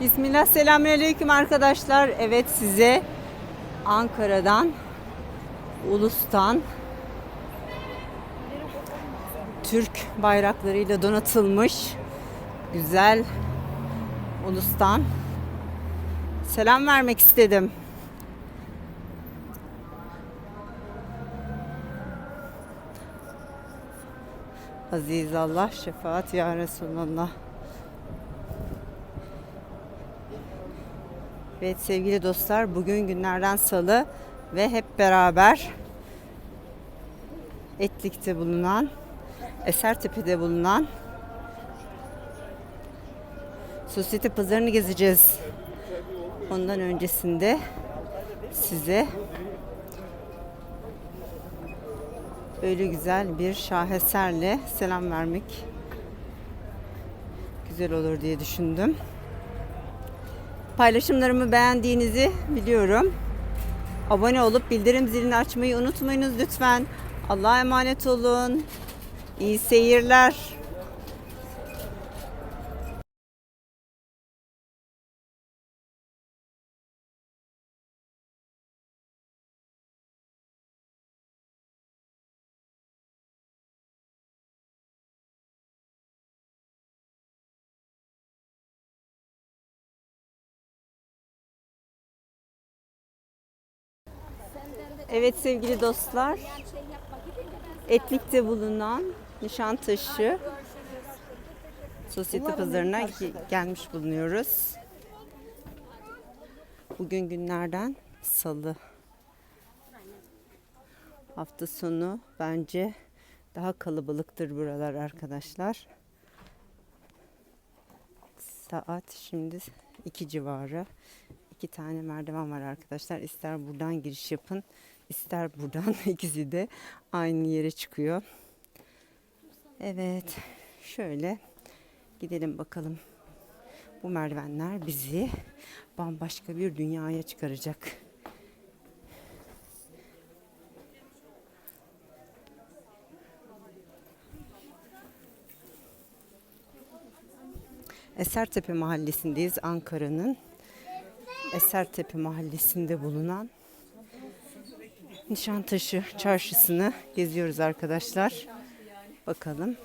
Bismillah, selamünaleyküm arkadaşlar. Evet size Ankara'dan, Ulus'tan Türk bayraklarıyla donatılmış güzel Ulus'tan selam vermek istedim. Aziz Allah, şefaat ya Resulallah. Evet sevgili dostlar bugün günlerden salı ve hep beraber Etlik'te bulunan Esertepe'de bulunan Sosyete pazarını gezeceğiz. Ondan öncesinde size öyle güzel bir şaheserle selam vermek güzel olur diye düşündüm. Paylaşımlarımı beğendiğinizi biliyorum. Abone olup bildirim zilini açmayı unutmayınız lütfen. Allah'a emanet olun. İyi seyirler. Evet sevgili dostlar. Etlik'te bulunan Nişantaşı Sosyete Pazarı'na ge- gelmiş bulunuyoruz. Bugün günlerden salı. Hafta sonu bence daha kalabalıktır buralar arkadaşlar. Saat şimdi 2 civarı. İki tane merdiven var arkadaşlar. İster buradan giriş yapın, ister buradan ikisi de aynı yere çıkıyor. Evet, şöyle gidelim bakalım. Bu merdivenler bizi bambaşka bir dünyaya çıkaracak. Esertepe mahallesindeyiz Ankara'nın. Esertepe mahallesinde bulunan Nişantaşı çarşısını geziyoruz arkadaşlar. Bakalım.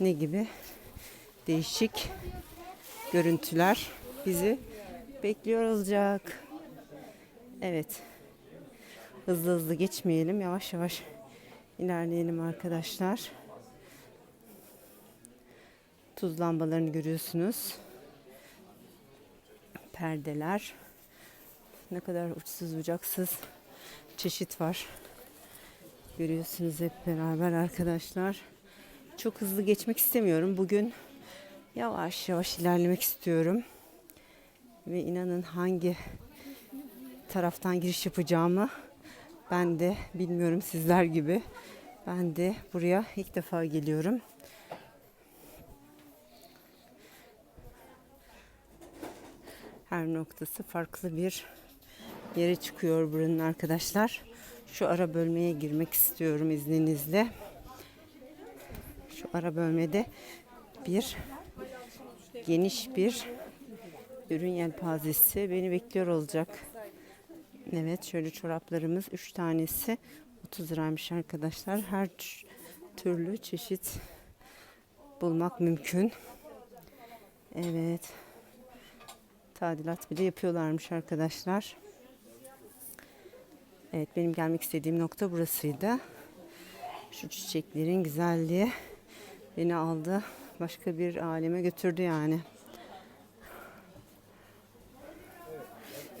Ne gibi değişik görüntüler bizi bekliyor olacak. Evet. Hızlı hızlı geçmeyelim. Yavaş yavaş ilerleyelim arkadaşlar. Tuz lambalarını görüyorsunuz. Perdeler. Ne kadar uçsuz bucaksız çeşit var. Görüyorsunuz hep beraber arkadaşlar. Çok hızlı geçmek istemiyorum. Bugün yavaş yavaş ilerlemek istiyorum. Ve inanın hangi taraftan giriş yapacağımı ben de bilmiyorum sizler gibi. Ben de buraya ilk defa geliyorum. Her noktası farklı bir yere çıkıyor buranın arkadaşlar. Şu ara bölmeye girmek istiyorum izninizle. Şu ara bölmede bir geniş bir ürün yelpazesi beni bekliyor olacak. Evet şöyle çoraplarımız 3 tanesi 30 liraymış arkadaşlar. Her türlü çeşit bulmak mümkün. Evet. Tadilat bile yapıyorlarmış arkadaşlar. Evet benim gelmek istediğim nokta burasıydı. Şu çiçeklerin güzelliği beni aldı. Başka bir aleme götürdü yani.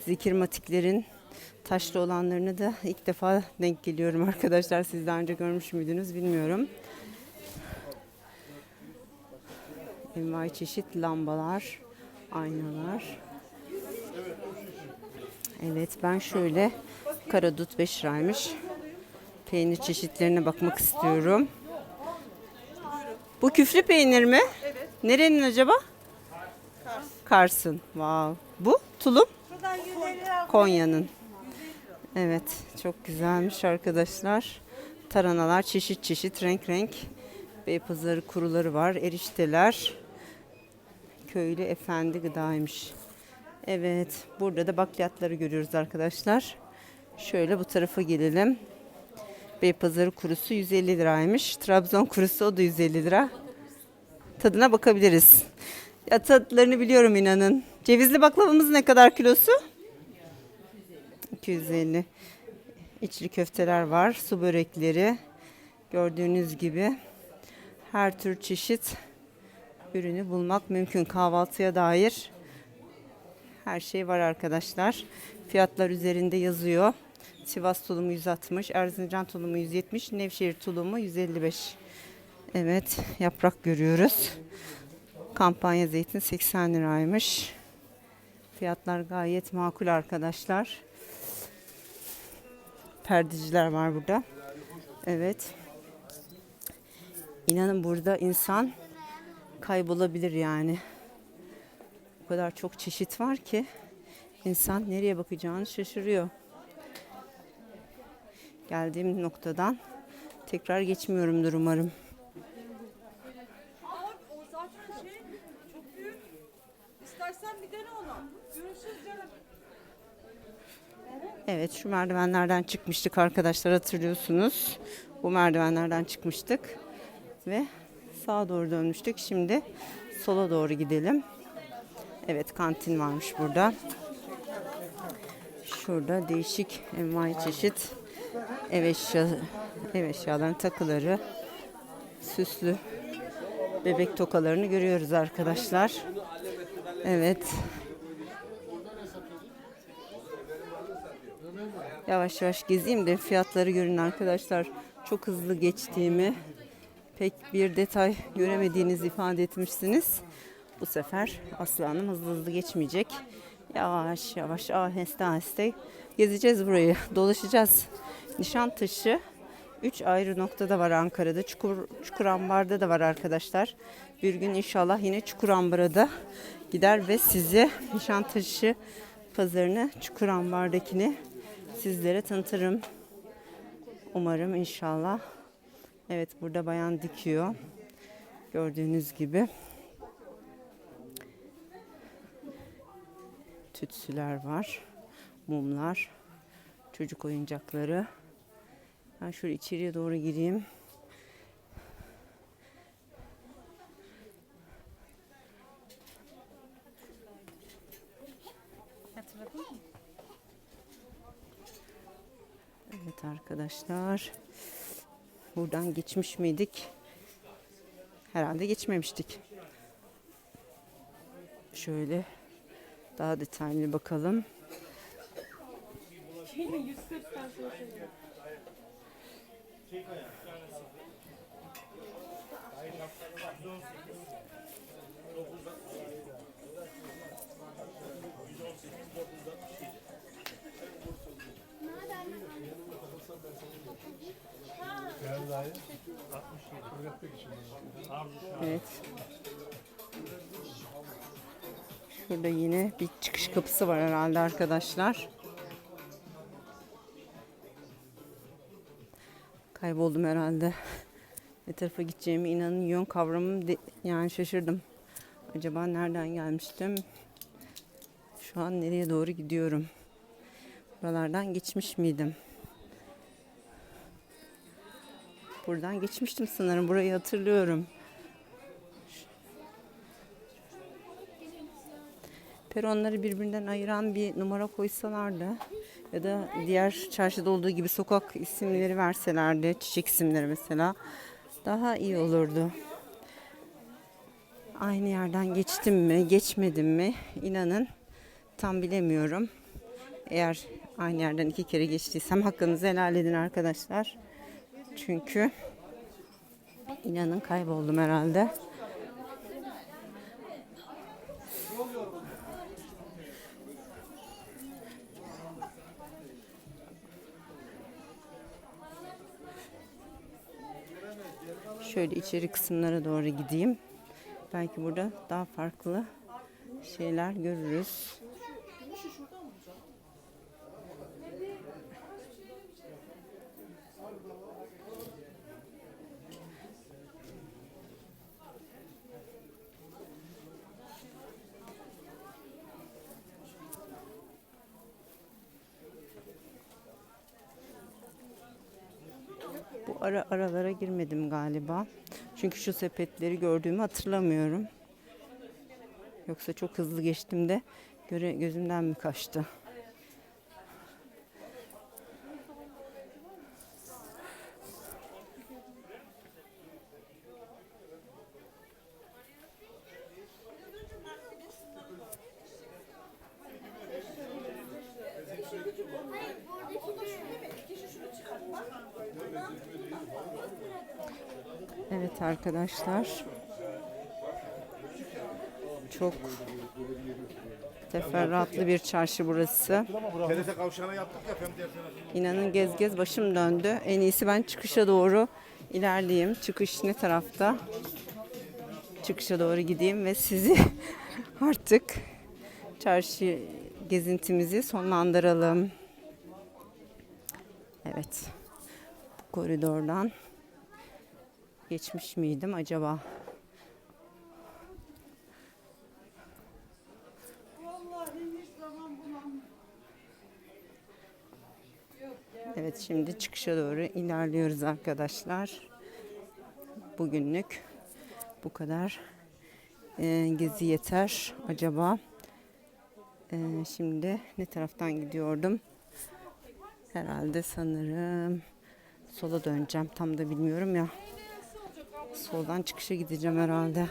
Zikirmatiklerin taşlı olanlarını da ilk defa denk geliyorum arkadaşlar. Siz daha önce görmüş müydünüz bilmiyorum. Envai çeşit lambalar, aynalar. Evet ben şöyle karadut 5 liraymış. Peynir çeşitlerine bakmak istiyorum. Bu küflü peynir mi? Evet. Nerenin acaba? Kars'ın. Wow. Bu tulum? Konya'nın. Evet çok güzelmiş arkadaşlar. Taranalar çeşit çeşit renk renk. Beypazarı kuruları var. Erişteler. Köylü efendi gıdaymış. Evet. Burada da bakliyatları görüyoruz arkadaşlar. Şöyle bu tarafa gelelim. Beypazarı kurusu 150 liraymış. Trabzon kurusu o da 150 lira. Tadına bakabiliriz. Ya tatlarını biliyorum inanın. Cevizli baklavamız ne kadar kilosu? 250. İçli köfteler var, su börekleri. Gördüğünüz gibi her tür çeşit ürünü bulmak mümkün kahvaltıya dair. Her şey var arkadaşlar. Fiyatlar üzerinde yazıyor. Sivas tulumu 160, Erzincan tulumu 170, Nevşehir tulumu 155. Evet, yaprak görüyoruz. Kampanya zeytin 80 liraymış. Fiyatlar gayet makul arkadaşlar. Perdeciler var burada. Evet. İnanın burada insan kaybolabilir yani. O kadar çok çeşit var ki insan nereye bakacağını şaşırıyor. Geldiğim noktadan tekrar geçmiyorumdur umarım. Evet şu merdivenlerden çıkmıştık arkadaşlar hatırlıyorsunuz. Bu merdivenlerden çıkmıştık ve sağa doğru dönmüştük. Şimdi sola doğru gidelim. Evet kantin varmış burada. Şurada değişik envai çeşit ev eşya ev eşyalarının takıları, süslü bebek tokalarını görüyoruz arkadaşlar. Evet. Yavaş yavaş gezeyim de fiyatları görün arkadaşlar. Çok hızlı geçtiğimi pek bir detay göremediğinizi ifade etmişsiniz. Bu sefer Aslı Hanım hızlı hızlı geçmeyecek. Yavaş yavaş aheste aheste gezeceğiz burayı. Dolaşacağız. Nişantaşı 3 ayrı noktada var Ankara'da. Çukur, Çukurambar'da da var arkadaşlar. Bir gün inşallah yine Çukurambar'a da gider ve size Nişantaşı pazarını Çukurambar'dakini sizlere tanıtırım. Umarım inşallah. Evet burada bayan dikiyor. Gördüğünüz gibi. Tütsüler var. Mumlar. Çocuk oyuncakları. Ben şöyle içeriye doğru gireyim. Evet arkadaşlar. Buradan geçmiş miydik? Herhalde geçmemiştik. Şöyle daha detaylı bakalım. Evet. Şurada yine bir çıkış kapısı var herhalde arkadaşlar. Kayboldum herhalde. Ne tarafa gideceğimi inanın yön kavramım de- yani şaşırdım. Acaba nereden gelmiştim? Şu an nereye doğru gidiyorum? Buralardan geçmiş miydim? Buradan geçmiştim sanırım. Burayı hatırlıyorum. Peronları birbirinden ayıran bir numara koysalardı ya da diğer çarşıda olduğu gibi sokak isimleri verselerdi, çiçek isimleri mesela daha iyi olurdu. Aynı yerden geçtim mi, geçmedim mi inanın tam bilemiyorum. Eğer aynı yerden iki kere geçtiysem hakkınızı helal edin arkadaşlar. Çünkü inanın kayboldum herhalde. Şöyle içeri kısımlara doğru gideyim. Belki burada daha farklı şeyler görürüz. Ara aralara girmedim galiba. Çünkü şu sepetleri gördüğümü hatırlamıyorum. Yoksa çok hızlı geçtim de göre gözümden mi kaçtı? Evet arkadaşlar. Çok teferruatlı bir çarşı burası. İnanın gez gez başım döndü. En iyisi ben çıkışa doğru ilerleyeyim. Çıkış ne tarafta? Çıkışa doğru gideyim ve sizi artık çarşı gezintimizi sonlandıralım. Evet. Bu koridordan geçmiş miydim acaba? Evet şimdi çıkışa doğru ilerliyoruz arkadaşlar. Bugünlük bu kadar. Ee, gezi yeter acaba. Ee, şimdi ne taraftan gidiyordum? Herhalde sanırım sola döneceğim. Tam da bilmiyorum ya. Soldan çıkışa gideceğim herhalde.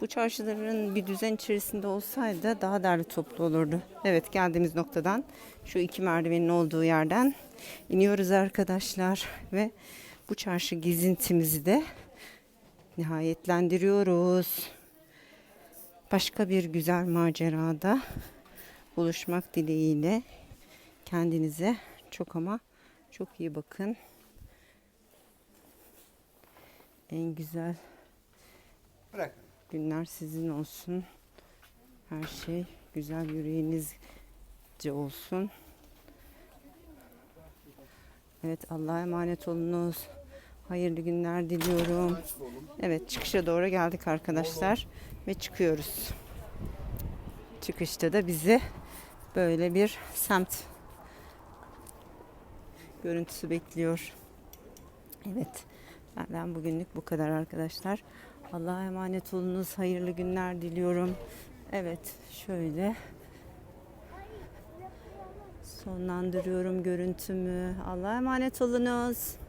Bu çarşıların bir düzen içerisinde olsaydı daha derli toplu olurdu. Evet geldiğimiz noktadan şu iki merdivenin olduğu yerden iniyoruz arkadaşlar ve bu çarşı gezintimizi de nihayetlendiriyoruz. Başka bir güzel macerada buluşmak dileğiyle kendinize çok ama çok iyi bakın. En güzel Bırak. günler sizin olsun. Her şey güzel yüreğinizce olsun. Evet Allah'a emanet olunuz. Hayırlı günler diliyorum. Evet çıkışa doğru geldik arkadaşlar ve çıkıyoruz. Çıkışta da bizi böyle bir semt görüntüsü bekliyor. Evet. Benden bugünlük bu kadar arkadaşlar. Allah'a emanet olunuz. Hayırlı günler diliyorum. Evet, şöyle sonlandırıyorum görüntümü. Allah'a emanet olunuz.